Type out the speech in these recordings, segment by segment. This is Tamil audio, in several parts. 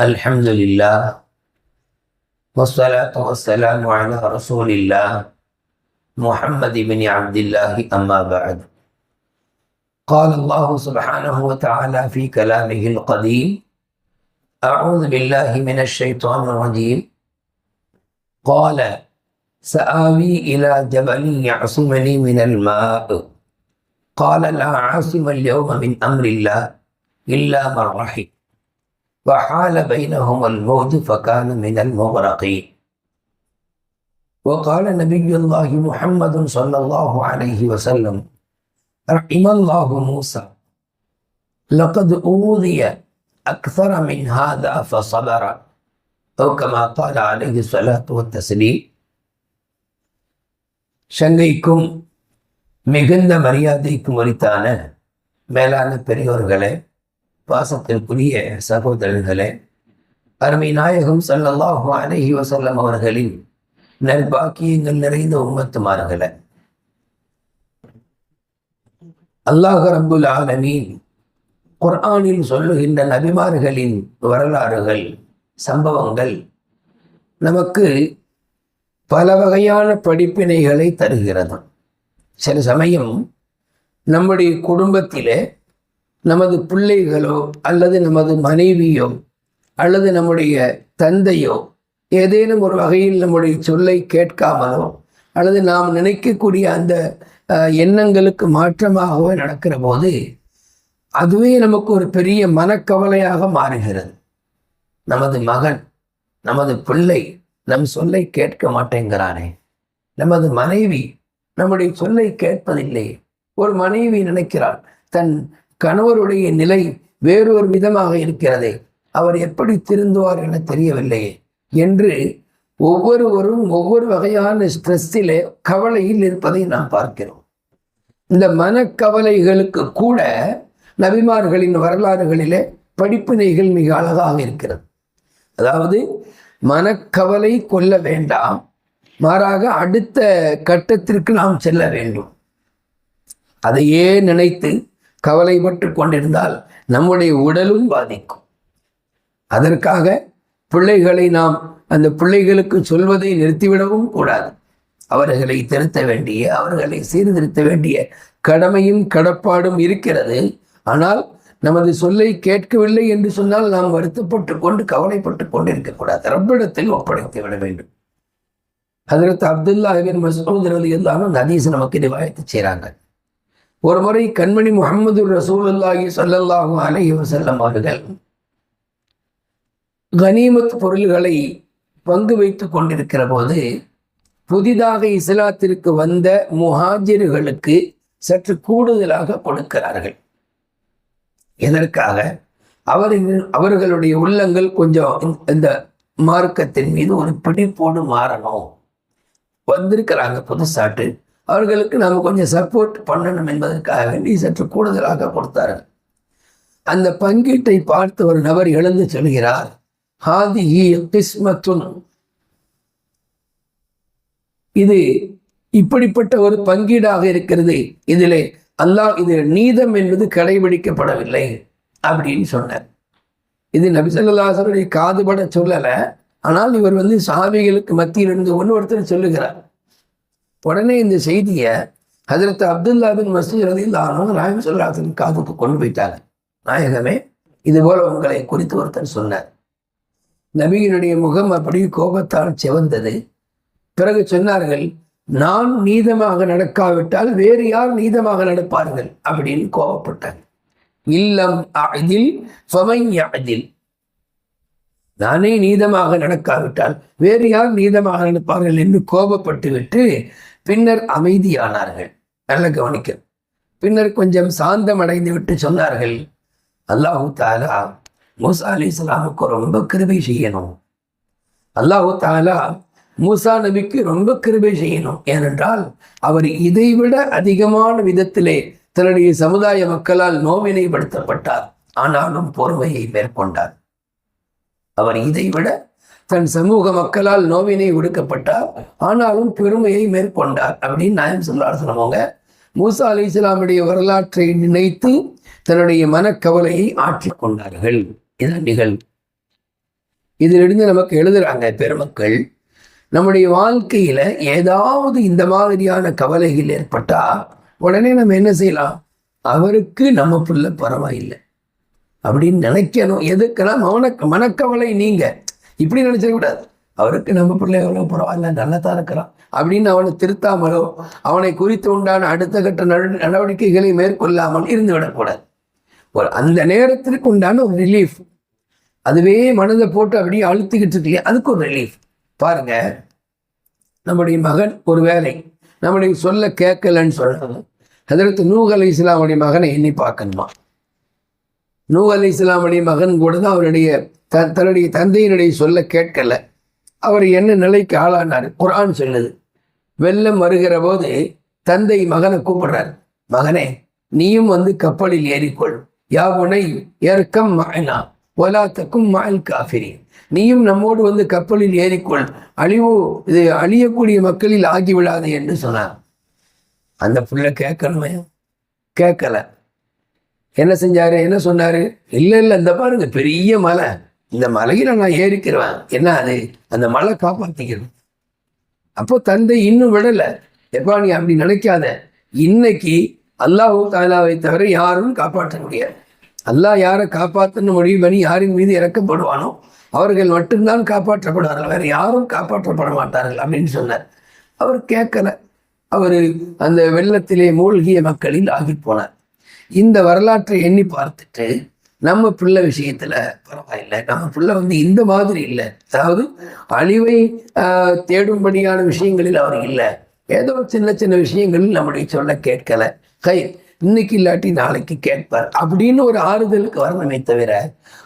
الحمد لله والصلاة والسلام على رسول الله محمد بن عبد الله أما بعد. قال الله سبحانه وتعالى في كلامه القديم أعوذ بالله من الشيطان الرجيم. قال سآوي إلى جبل يعصمني من الماء. قال لا عاصم اليوم من أمر الله. إلا من رحم وحال بينهما الموت فكان من المغرقين وقال نبي الله محمد صلى الله عليه وسلم رحم الله موسى لقد أوذي أكثر من هذا فصبر أو كما قال عليه الصلاة والتسليم சங்கைக்கும் மிகுந்த மரியாதைக்கும் உரித்தான மேலான பெரியோர்களே பாசத்திற்குரிய சகோதரர்களே அருமை நாயகம் சல்லல்லாஹு அலஹி வசல்லம் அவர்களின் நற்பாக்கியங்கள் நிறைந்த உம்மத்துமார்களை. அல்லாஹ் ரபுல் ஆலமீன் குர்ஆனில் சொல்லுகின்ற நபிமார்களின் வரலாறுகள் சம்பவங்கள் நமக்கு பல வகையான படிப்பினைகளை தருகிறது. சில சமயம் நம்முடைய குடும்பத்திலே நமது பிள்ளைகளோ அல்லது நமது மனைவியோ அல்லது நம்முடைய தந்தையோ ஏதேனும் ஒரு வகையில் நம்முடைய சொல்லை கேட்காமலோ அல்லது நாம் நினைக்கக்கூடிய அந்த எண்ணங்களுக்கு மாற்றமாகவே நடக்கிற போது அதுவே நமக்கு ஒரு பெரிய மனக்கவலையாக மாறுகிறது. நமது மகன் நமது பிள்ளை நம் சொல்லை கேட்க மாட்டேங்கிறானே நமது மனைவி நம்முடைய சொல்லை கேட்பதில்லை. ஒரு மனைவி நினைக்கிறாள் தன் கணவருடைய நிலை வேறொரு விதமாக இருக்கிறதே. அவர் எப்படி திருந்துவார் என தெரியவில்லையே என்று ஒவ்வொருவரும் ஒவ்வொரு வகையான ஸ்ட்ரெஸ்ஸிலே கவலையில் இருப்பதை நாம் பார்க்கிறோம். இந்த மனக்கவலைகளுக்கு கூட நபிமார்களின் வரலாறுகளிலே படிப்பினைகள் மிக அழகாக இருக்கிறது. அதாவது மனக்கவலை கொள்ள வேண்டாம். மாறாக அடுத்த கட்டத்திற்கு நாம் செல்ல வேண்டும். அதையே நினைத்து கவலைப்பட்டு கொண்டிருந்தால் நம்முடைய உடலும் பாதிக்கும். அதற்காக பிள்ளைகளை நாம் அந்த பிள்ளைகளுக்கு சொல்வதை நிறுத்திவிடவும் கூடாது. அவர்களை திருத்த வேண்டிய அவர்களை சீர்திருத்த வேண்டிய கடமையும் கடப்பாடும் இருக்கிறது. ஆனால் நமது சொல்லை கேட்கவில்லை என்று சொன்னால் நாம் வருத்தப்பட்டு கொண்டு கவலைப்பட்டு கொண்டு இருக்கக்கூடாது ரப்பிடத்தில் ஒப்படைத்து விட வேண்டும். அதற்கு அப்துல்லாஹின் மசூத் அலி எல்லாரும் அந்த ஹதீஸ் நமக்கு நிவாயத்து செய்கிறாங்க. ஒரு முறை கண்மணி முகமது ரசூலுல்லாஹி சல்லல்லாஹு அலஹி வசல்லம் அவர்கள் கனிமத் பொருள்களை பங்கு வைத்து கொண்டிருக்கிற போது புதிதாக இஸ்லாத்திற்கு வந்த முஹாஜிர்களுக்கு சற்று கூடுதலாக கொடுக்கிறார்கள். எதற்காக? அவர்கள் அவர்களுடைய உள்ளங்கள் கொஞ்சம் இந்த மார்க்கத்தின் மீது ஒரு பிடிப்போடு மாறணும். வந்திருக்கிறாங்க புதுசாட்டு. அவர்களுக்கு நாம் கொஞ்சம் சப்போர்ட் பண்ணணும் என்பதற்காக வேண்டி சற்று கூடுதலாக கொடுத்தார்கள் அந்த பங்கீட்டை பார்த்து ஒரு நபர் எழுந்து செல்கிறார் ஹாதி கிஸ்மத்துன். இது இப்படிப்பட்ட ஒரு பங்கீடாக இருக்கிறது. இதிலே அல்லாஹ் இது நீதம் என்பது கடைபிடிக்கப்படவில்லை அப்படின்னு சொன்னார். இது நபிசல்லாசருடைய காதுபட சொல்லலை. ஆனால் இவர் வந்து சாமிகளுக்கு மத்தியில் இருந்து ஒன்று ஒருத்தர் சொல்லுகிறார். உடனே இந்த செய்தியை ஹசரத் அப்துல்லா பின் மசூத் நாயகம் சொல்லாத்தின் காதுக்கு கொண்டு போயிட்டாங்க. நாயகமே இது போல உங்களை குறித்து ஒருத்தர் சொன்னார். நபியினுடைய முகம் அப்படி கோபத்தால் செவந்தது. பிறகு சொன்னார்கள் நான் நீதமாக நடக்காவிட்டால் வேறு யார் நீதமாக நடப்பார்கள்? அப்படின்னு கோபப்பட்டாங்க. இல்லம் அதில் அதில் நானே நீதமாக நடக்காவிட்டால் வேறு யார் நீதமாக நடப்பார்கள்? என்று கோபப்பட்டு விட்டு பின்னர் அமைதியானார்கள். நல்ல கவனிக்க பின்னர் கொஞ்சம் சாந்தம் அடைந்து விட்டு சொன்னார்கள் அல்லாஹு தாலா மூசா அலி இஸ்லாமுக்கு ரொம்ப கிருபை செய்யணும். அல்லாஹு தாலா மூசா நபிக்கு ரொம்ப கிருபை செய்யணும். ஏனென்றால் அவர் இதைவிட அதிகமான விதத்திலே தன்னுடைய சமுதாய மக்களால் நோவினைப்படுத்தப்பட்டார். ஆனாலும் பொறுமையை மேற்கொண்டார். அவர் இதைவிட தன் சமூக மக்களால் நோவினை ஒடுக்கப்பட்டார். ஆனாலும் பெருமையை மேற்கொண்டார் அப்படின்னு நாயம் சொல்லார் சொன்னவங்க மூசா அலி இஸ்லாமுடைய வரலாற்றை நினைத்து தன்னுடைய மனக்கவலையை ஆற்றிக்கொண்டார்கள் இதான் நிகழ்வு இதிலிருந்து நமக்கு எழுதுறாங்க பெருமக்கள் நம்முடைய வாழ்க்கையில ஏதாவது இந்த மாதிரியான கவலைகள் ஏற்பட்டா உடனே நம்ம என்ன செய்யலாம்? அவருக்கு நம்ம புள்ள பரவாயில்லை அப்படின்னு நினைக்கணும். எதுக்கெல்லாம் மன மனக்கவலை நீங்கள் இப்படி நினச்சிடக்கூடாது அவருக்கு நம்ம பிள்ளை எவ்வளோ பரவாயில்ல நல்லா தான் இருக்கிறான் அப்படின்னு அவனை திருத்தாமலோ அவனை குறித்து உண்டான அடுத்த கட்ட நடவடிக்கைகளை மேற்கொள்ளாமல் இருந்து விடக்கூடாது. ஒரு அந்த நேரத்திற்கு உண்டான ஒரு ரிலீஃப் அதுவே மனதை போட்டு அப்படியே அழுத்திக்கிட்டு இருக்கலையே அதுக்கு ஒரு ரிலீஃப் பாருங்க நம்முடைய மகன் ஒரு வேலை. நம்முடைய சொல்ல கேட்கலன்னு சொல்றது. அதற்கு நூஹ் அலி இஸ்லாமுடைய மகனை எண்ணி பார்க்கணுமா? நூஹ் அலி இஸ்லாமுடைய மகன் கூட தான் அவருடைய த தன்னுடைய தந்தையினுடைய சொல்ல கேட்கல. அவர் என்ன நிலைக்கு ஆளானார்? குரான் சொல்லுது. வெள்ளம் வருகிற போது தந்தை மகனை கூப்பிடுறார். மகனே நீயும் வந்து கப்பலில் ஏறிக்கொள். யாவுனை ஏற்கம் மாயனா ஒலாத்தக்கும் மாயல் காஃபிரி நீயும் நம்மோடு வந்து கப்பலில் ஏறிக்கொள். அழிவு இது அழியக்கூடிய மக்களில் ஆகிவிடாது என்று சொன்னார். அந்த புள்ள கேட்கணுமே? கேட்கல. என்ன செஞ்சாரு? என்ன சொன்னாரு? இல்லை இல்லை இந்த பாருங்க பெரிய மலை. இந்த மலையில நான் ஏறிக்கிறேன். என்ன அது? அந்த மலை காப்பாற்றிக்கணும் அப்போ தந்தை இன்னும் விடலை. எப்பா நீ அப்படி நினைக்காத. இன்னைக்கு அல்லாஹு தாலாவை தவிர யாரும் காப்பாற்ற முடியாது. அல்லாஹ் யாரை காப்பாற்றணும் முடிவு பண்ணி யாரின் மீது இறக்கப்படுவானோ அவர்கள் மட்டும்தான் காப்பாற்றப்படுவார்கள். வேறு யாரும் காப்பாற்றப்பட மாட்டார்கள் அப்படின்னு சொன்னார். அவர் கேட்கல. அவர் அந்த வெள்ளத்திலே மூழ்கிய மக்களில் ஆகி போனார் இந்த வரலாற்றை எண்ணி பார்த்துட்டு நம்ம பிள்ளை விஷயத்துல பரவாயில்லை. நம்ம பிள்ளை வந்து இந்த மாதிரி இல்லை. அதாவது அழிவை ஆஹ், தேடும்படியான விஷயங்களில் அவர் இல்லை. ஏதோ சின்ன சின்ன விஷயங்களில் நம்முடைய சொல்ல கேட்கல. கை இன்னைக்கு இல்லாட்டி நாளைக்கு கேட்பார் அப்படின்னு ஒரு ஆறுதலுக்கு வரணுமே தவிர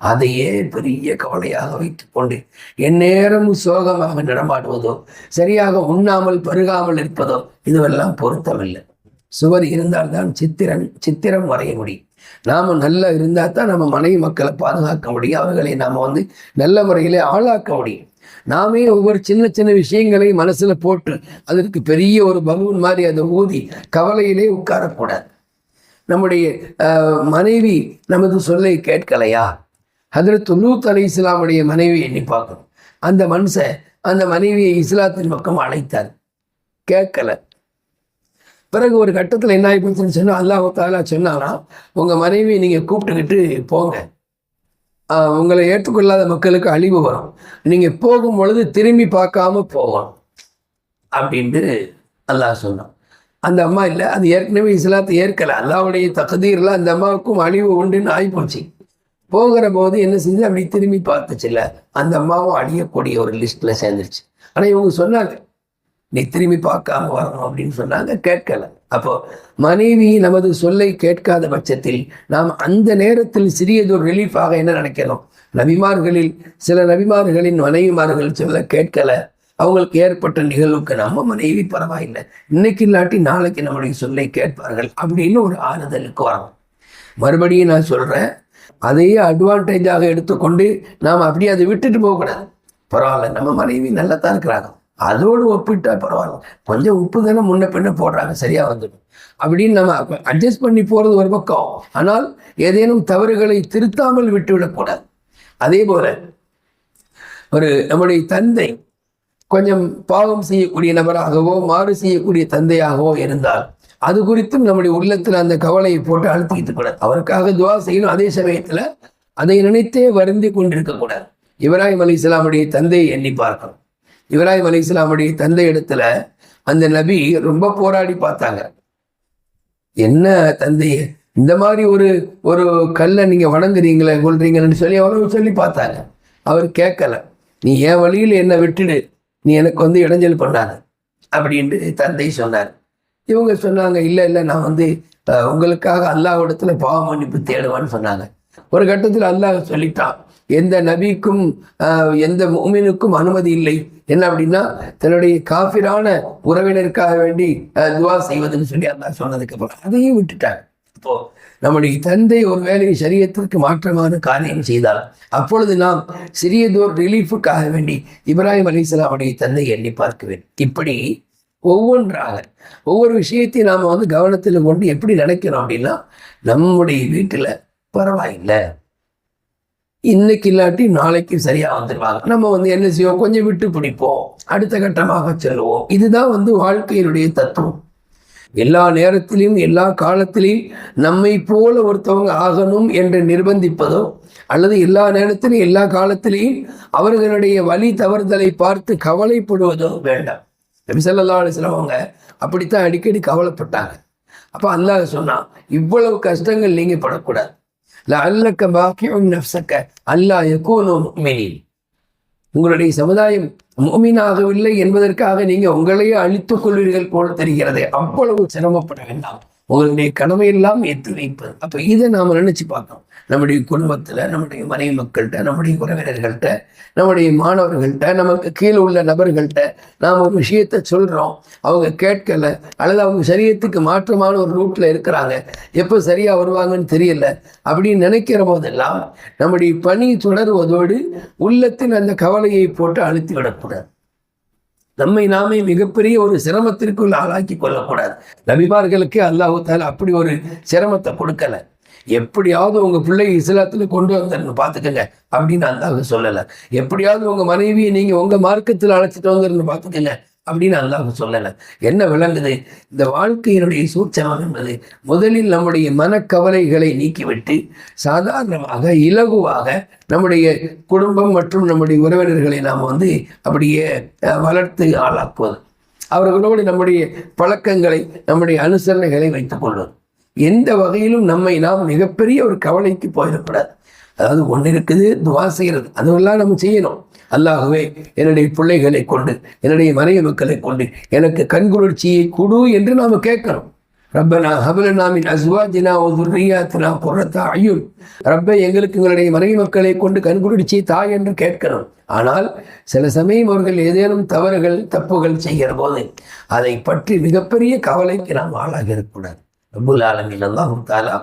அதையே பெரிய கவலையாக வைத்து கொண்டு எந்நேரமும் சோகமாக நடமாடுவதோ சரியாக உண்ணாமல் பருகாமல் இருப்பதோ இதுவெல்லாம் பொருத்தமில்லை. சுவர் இருந்தால்தான் சித்திரன் சித்திரம் வரைய முடியும். நாம நல்லா இருந்தால் தான் நம்ம மனைவி மக்களை பாதுகாக்க முடியும். அவர்களை நாம வந்து நல்ல முறையில் ஆளாக்க முடியும். நாமே ஒவ்வொரு சின்ன சின்ன விஷயங்களை மனசுல போட்டு அதற்கு பெரிய ஒரு பலூன் மாதிரி அதை ஊதி கவலையிலே உட்காரக்கூடாது. நம்முடைய மனைவி நமது சொல்லை கேட்கலையா? அதில் லூத் அலி இஸ்லாமுடைய மனைவி எண்ணி பார்க்கணும். அந்த மனுஷன் அந்த மனைவியை இஸ்லாத்தின் பக்கம் அழைத்தார். கேட்கலை. பிறகு ஒரு கட்டத்தில் என்ன ஆகிப்போச்சுன்னு சொன்னால் அல்லாஹ் தாலா சொன்னானா உங்கள் மனைவி நீங்கள் கூப்பிட்டுக்கிட்டு போங்க. உங்களை ஏற்றுக்கொள்ளாத மக்களுக்கு அழிவு வரும். நீங்கள் போகும் பொழுது திரும்பி பார்க்காம போவோம் அப்படின்ட்டு அல்லாஹ் சொன்னான். அந்த அம்மா இல்லை அது ஏற்கனவே இஸ்லாத்தை ஏற்கலை. அல்லாவுடைய தகுதீரில் அந்த அம்மாவுக்கும் அழிவு உண்டுன்னு ஆகிப்போச்சு போகிற போது என்ன செஞ்சு அப்படி திரும்பி பார்த்துச்சுல்ல அந்த அம்மாவும் அழியக்கூடிய ஒரு லிஸ்ட்டில் சேர்ந்துருச்சு. ஆனால் இவங்க சொன்னாங்க நீ திரும்பி பார்க்காம வரணும் அப்படின்னு சொன்னாங்க கேட்கல. அப்போ மனைவி நமது சொல்லை கேட்காத பட்சத்தில் நாம் அந்த நேரத்தில் சிறியதொரு ரிலீஃபாக என்ன நினைக்கிறோம் நபிமார்களில் சில நபிமார்களின் மனைவிமார்கள் சொல்ல கேட்கல. அவங்களுக்கு ஏற்பட்ட நிகழ்வுக்கு நம்ம மனைவி பரவாயில்லை. இன்னைக்கு இல்லாட்டி நாளைக்கு நம்முடைய சொல்லை கேட்பார்கள் அப்படின்னு ஒரு ஆறுதலுக்கு வரணும் மறுபடியும் நான் சொல்கிறேன் அதையே அட்வான்டேஜாக எடுத்துக்கொண்டு நாம் அப்படியே அதை விட்டுட்டு போகக்கூடாது. பரவாயில்ல நம்ம மனைவி நல்லா தான் இருக்கிறாங்க. அதோடு ஒப்பிட்டா பரவாயில்ல. கொஞ்சம் உப்பு தானே முன்ன பின்ன போடுறாங்க. சரியா வந்துடும். அப்படின்னு நம்ம அட்ஜஸ்ட் பண்ணி போறது ஒரு பக்கம். ஆனால் ஏதேனும் தவறுகளை திருத்தாமல் விட்டுவிடக்கூடாது. அதே போல ஒரு நம்முடைய தந்தை கொஞ்சம் பாவம் செய்யக்கூடிய நபராகவோ மாறு செய்யக்கூடிய தந்தையாகவோ இருந்தால் அது குறித்தும் நம்முடைய உள்ளத்தில் அந்த கவலையை போட்டு அழுத்திக்கிட்டு கூடாது. அவருக்காக துவா செய்யணும். அதே சமயத்தில் அதை நினைத்தே வருந்தி கொண்டிருக்க கூடாது இப்ராஹிம் அலி இஸ்லாமுடைய தந்தையை எண்ணி பார்க்கணும். இப்ராஹிம் அலி இஸ்லாமுடைய தந்தை இடத்துல அந்த நபி ரொம்ப போராடி பார்த்தாங்க. என்ன தந்தைய இந்த மாதிரி ஒரு ஒரு கல்லை நீங்கள் வணங்குறீங்களே கொள்றீங்கன்னு சொல்லி அவ்வளவு சொல்லி பார்த்தாங்க. அவர் கேட்கல நீ என் வழியில் என்னை விட்டுடு நீ எனக்கு வந்து இடைஞ்சல் பண்ணாத அப்படின்ட்டு தந்தை சொன்னார். இவங்க சொன்னாங்க இல்லை இல்லை நான் வந்து உங்களுக்காக அல்லாஹ் இடத்துல பாவ மன்னிப்பு தேடுவான்னு சொன்னாங்க. ஒரு கட்டத்தில் அல்லாஹ் சொல்லிட்டான் எந்த நபிக்கும் எந்த மூமினுக்கும் அனுமதி இல்லை. என்ன அப்படின்னா தன்னுடைய காஃபிரான உறவினருக்காக வேண்டி துவா செய்வதுன்னு சொல்லி அல்லா சொன்னதுக்கு அப்புறம் அதையும் விட்டுட்டாங்க. அப்போ நம்முடைய தந்தை ஒரு வேலை சரியத்திற்கு மாற்றமான காரியம் செய்தால் அப்பொழுது நாம் சிறியதோர் ரிலீஃபுக்காக வேண்டி இப்ராஹிம் அலிஸ்லாமுடைய தந்தை எண்ணி பார்க்குவேன். இப்படி ஒவ்வொன்றாக ஒவ்வொரு விஷயத்தையும் நாம் வந்து கவனத்தில் கொண்டு எப்படி நினைக்கிறோம் அப்படின்னா நம்முடைய வீட்டில் பரவாயில்லை. இன்னைக்கு இல்லாட்டி நாளைக்கு சரியா வந்துடுவாங்க நம்ம வந்து என்ன செய்வோம்? கொஞ்சம் விட்டு பிடிப்போம். அடுத்த கட்டமாக செல்வோம். இதுதான் வந்து வாழ்க்கையினுடைய தத்துவம். எல்லா நேரத்திலையும் எல்லா காலத்திலையும் நம்மை போல ஒருத்தவங்க ஆகணும் என்று நிர்பந்திப்பதோ அல்லது எல்லா நேரத்திலும் எல்லா காலத்திலையும் அவர்களுடைய வழி தவறுதலை பார்த்து கவலைப்படுவதோ வேண்டாம். நபிசல்லா அலிஸ்லாம் அவங்க அப்படித்தான் அடிக்கடி கவலைப்பட்டாங்க. அப்போ அல்லாஹ் சொன்னான் இவ்வளவு கஷ்டங்கள் நீங்கள் படக்கூடாது. லஅல்லக்க பாக்கியும் நப்சக்க அல்லா எக்கோனோ முக்மினின் உங்களுடைய சமுதாயம் மோமீனாகவில்லை என்பதற்காக நீங்க உங்களையே அழித்துக் கொள்வீர்கள் போல தெரிகிறது. அவ்வளவு சிரமப்பட வேண்டாம். உங்களுடைய கடமையெல்லாம் ஏற்று வைப்பது. அப்போ இதை நாம் நினச்சி பார்க்கணும். நம்முடைய குடும்பத்தில் நம்முடைய மனைவி மக்கள்கிட்ட நம்முடைய உறவினர்கள்ட்ட நம்முடைய மாணவர்கள்ட்ட நமக்கு கீழே உள்ள நபர்கள்ட்ட நாம் ஒரு விஷயத்த சொல்கிறோம் அவங்க கேட்கலை அல்லது அவங்க சரியத்துக்கு மாற்றமான ஒரு ரூட்டில் இருக்கிறாங்க. எப்போ சரியாக வருவாங்கன்னு தெரியல. அப்படின்னு நினைக்கிற போதெல்லாம் நம்முடைய பணி தொடருவதோடு உள்ளத்தில் அந்த கவலையை போட்டு அழுத்தி விடக்கூடாது. நம்மை நாமே மிகப்பெரிய ஒரு சிரமத்திற்குள் ஆளாக்கி கொள்ளக்கூடாது. நபிமார்களுக்கு அல்லாஹு தால அப்படி ஒரு சிரமத்தை கொடுக்கல. எப்படியாவது உங்கள் பிள்ளை இஸ்லாத்தில் கொண்டு வந்துருங்க பார்த்துக்கங்க அப்படின்னு அந்த சொல்லலை. எப்படியாவது உங்கள் மனைவியை நீங்கள் உங்கள் மார்க்கத்தில் அழைச்சிட்டு வந்துருன்னு பார்த்துக்கங்க. அப்படின்னு அல்லாஹ் சொல்லலை. என்ன விளங்குது? இந்த வாழ்க்கையினுடைய சூட்சமம் என்பது முதலில் நம்முடைய மனக்கவலைகளை நீக்கிவிட்டு சாதாரணமாக இலகுவாக நம்முடைய குடும்பம் மற்றும் நம்முடைய உறவினர்களை நாம் வந்து அப்படியே வளர்த்து ஆளாக்குவது. அவர்களோடு நம்முடைய பழக்கங்களை நம்முடைய அனுசரணைகளை வைத்துக் கொள்வது. எந்த வகையிலும் நம்மை நாம் மிகப்பெரிய ஒரு கவலைக்கு போயிடக்கூடாது. அதாவது ஒன்று இருக்குது துவா செய்கிறது அதுவெல்லாம் நம்ம செய்யணும். அல்லாகவே என்னுடைய பிள்ளைகளை கொண்டு என்னுடைய மனைவி மக்களை கொண்டு எனக்கு கண்குளிர்ச்சியை கொடு என்று நாம் கேட்கிறோம். ரப்பனா ஹபலனாமின் அஸ்வாஜினா துர்ரியாத்தினா புறத்தா ஐயுன் ரப்பை எங்களுக்கு எங்களுடைய மனைவி மக்களை கொண்டு கண்குளிர்ச்சி தாய் என்று கேட்கணும் ஆனால் சில சமயம் அவர்கள் ஏதேனும் தவறுகள் தப்புகள் செய்கிற போது அதை பற்றி மிகப்பெரிய கவலைக்கு நாம் ஆளாக இருக்கக்கூடாது. ரபுல் ஆலமின் அல்லாஹும் தாலா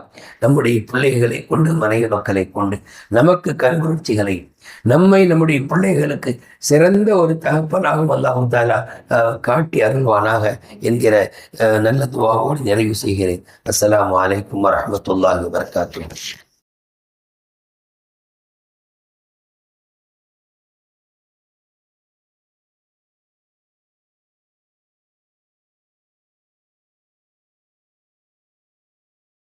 நம்முடைய பிள்ளைகளை கொண்டு மனைவி மக்களை கொண்டு நமக்கு கண்குறிச்சிகளை நம்மை நம்முடைய பிள்ளைகளுக்கு சிறந்த ஒரு தகப்பனாகவும் அல்லாஹும் தாலா காட்டி அருள்வானாக என்கிற நல்ல துவாவோடு நிறைவு செய்கிறேன். அஸ்லாம் வலைக்கம் வரமத்துல்லாஹி வரகாத்து